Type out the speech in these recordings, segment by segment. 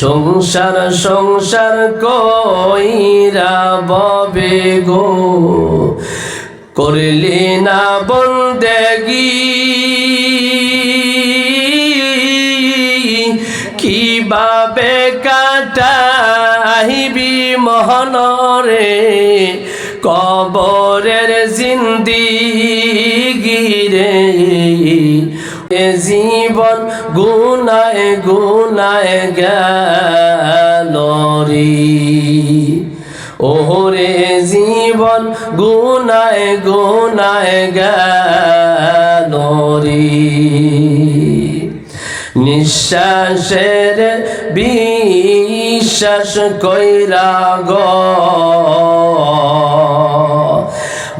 সংসার সংসার কইরা ববে গো? করলি না বন্দেগি? কীভাবে কাটাহিবি মহনরে? কবরের জিন্দিগি রে এ জীবন গুনায় গুনায় গেল রে। ওরে জীবন গুনায় গুনায় গেল রে। নিঃশ্বাসের বিশ্বাস কইরা গ।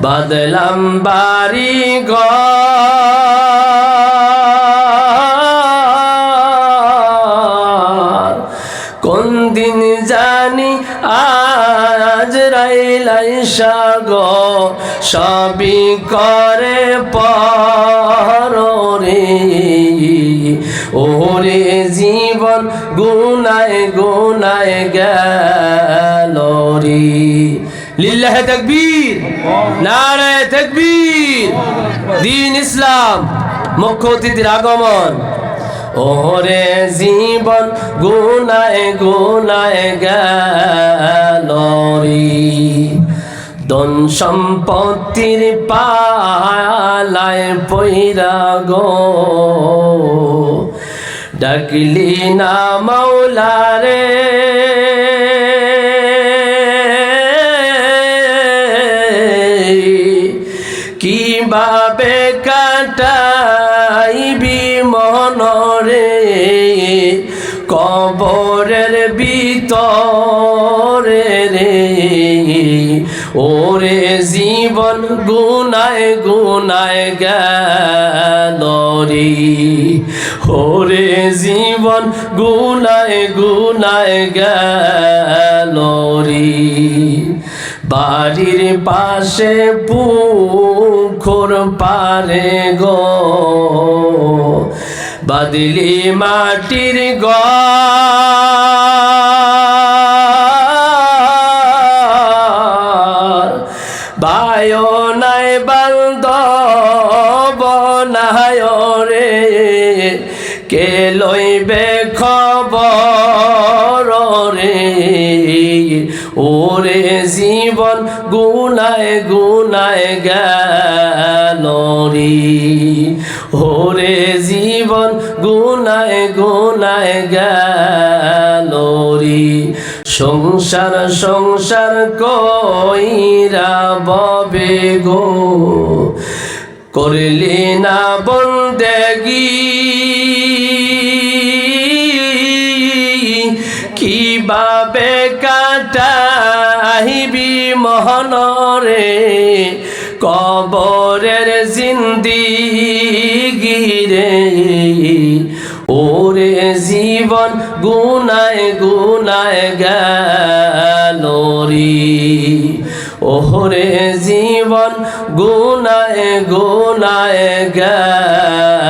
বাদলাম বাড়ি গ আজ রাইলাই সাগ সবই করে পরে ওরে জীবন গুনায় গুনায় গেল রে। লিল্লাহ তকবীর, নারায় তকবীর, দিন ইসলাম, মুখ্য অতিথির আগমন। ওরে জীবন গুনায় গুনায় গেল রে দন সম্পত্তির পালায় পৈরা গো। ডাকলি না মৌলারে কীভাবে কাটাইবি মনরে? কবরের ভিতরে রে। ওরে জীবন গুনায় গুনায় গেল রে। ওরে জীবন গুনায় গুনায় গেল রে। বাড়ির পাশে পুকুর পারে গো। বাদলি মাটির গর বায়ো নাই বান্দ বনায় রে। কে লইবে খবর রে? ওরে জীবন গুনায় গুনায় গেল ওরে জীবন গুনায় গুনায় গেল সংসার সংসার কইরা ববে গো। করলি না বন্দেগি। কীভাবে কাটাহিবি মহনরে। কবরের জিন্দিগি রে ওরে জীবন গুনায় গুনায় গেলি ওহরে জীবন গুনায় গুনায় গেল।